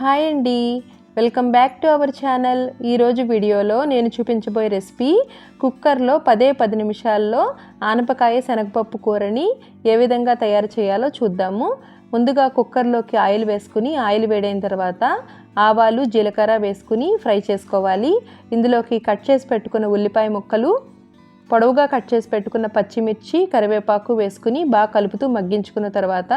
Hi అండి. Welcome back to our channel. ఈరోజు వీడియోలో నేను చూపించబోయే రెసిపీ కుక్కర్లో పదే పది నిమిషాల్లో ఆనపకాయ శనగపప్పు కూరని ఏ విధంగా తయారు చేయాలో చూద్దాము. ముందుగా కుక్కర్లోకి ఆయిల్ వేసుకుని ఆయిల్ వేడైన తర్వాత ఆవాలు జీలకర్ర వేసుకుని ఫ్రై చేసుకోవాలి. ఇందులోకి కట్ చేసి పెట్టుకున్న ఉల్లిపాయ ముక్కలు పొడవుగా కట్ చేసి పెట్టుకున్న పచ్చిమిర్చి కరివేపాకు వేసుకుని బాగా కలుపుతూ మగ్గించుకున్న తర్వాత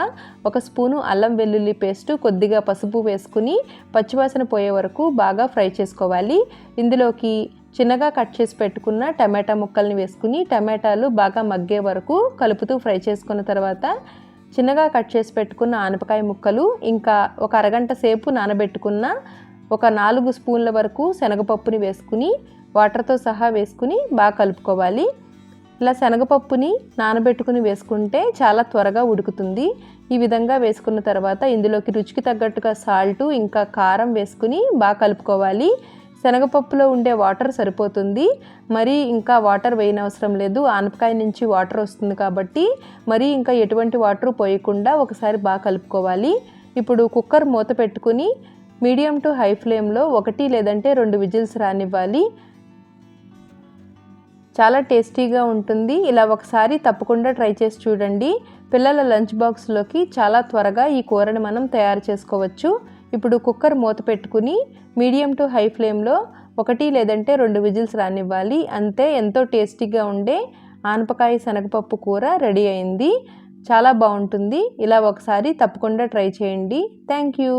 ఒక స్పూను అల్లం వెల్లుల్లి పేస్టు కొద్దిగా పసుపు వేసుకుని పచ్చివాసన పోయే వరకు బాగా ఫ్రై చేసుకోవాలి. ఇందులోకి చిన్నగా కట్ చేసి పెట్టుకున్న టమాటా ముక్కల్ని వేసుకుని టమాటాలు బాగా మగ్గే వరకు కలుపుతూ ఫ్రై చేసుకున్న తర్వాత చిన్నగా కట్ చేసి పెట్టుకున్న ఆనపకాయ ముక్కలు ఇంకా ఒక అరగంట సేపు నానబెట్టుకున్న ఒక నాలుగు స్పూన్ల వరకు శనగపప్పుని వేసుకుని వాటర్తో సహా వేసుకుని బాగా కలుపుకోవాలి. ఇలా శనగపప్పుని నానబెట్టుకుని వేసుకుంటే చాలా త్వరగా ఉడుకుతుంది. ఈ విధంగా వేసుకున్న తర్వాత ఇందులోకి రుచికి తగ్గట్టుగా సాల్టు ఇంకా కారం వేసుకుని బాగా కలుపుకోవాలి. శనగపప్పులో ఉండే వాటర్ సరిపోతుంది. మరి ఇంకా వాటర్ వేయనవసరం లేదు. ఆనపకాయ నుంచి వాటర్ వస్తుంది కాబట్టి మరి ఇంకా ఎటువంటి వాటర్ పోయకుండా ఒకసారి బాగా కలుపుకోవాలి. ఇప్పుడు కుక్కర్ మూత పెట్టుకుని మీడియం టు హై ఫ్లేమ్లో ఒకటి లేదంటే రెండు విజిల్స్ రానివ్వాలి. చాలా టేస్టీగా ఉంటుంది. ఇలా ఒకసారి తప్పకుండా ట్రై చేసి చూడండి. పిల్లల లంచ్ బాక్స్లోకి చాలా త్వరగా ఈ కూరని మనం తయారు చేసుకోవచ్చు. ఇప్పుడు కుక్కర్ మూత పెట్టుకుని మీడియం టు హై ఫ్లేమ్లో ఒకటి లేదంటే రెండు విజిల్స్ రానివ్వాలి. అంతే ఎంతో టేస్టీగా ఉండే ఆనపకాయ శనగపప్పు కూర రెడీ అయింది. చాలా బాగుంటుంది. ఇలా ఒకసారి తప్పకుండా ట్రై చేయండి. Thank you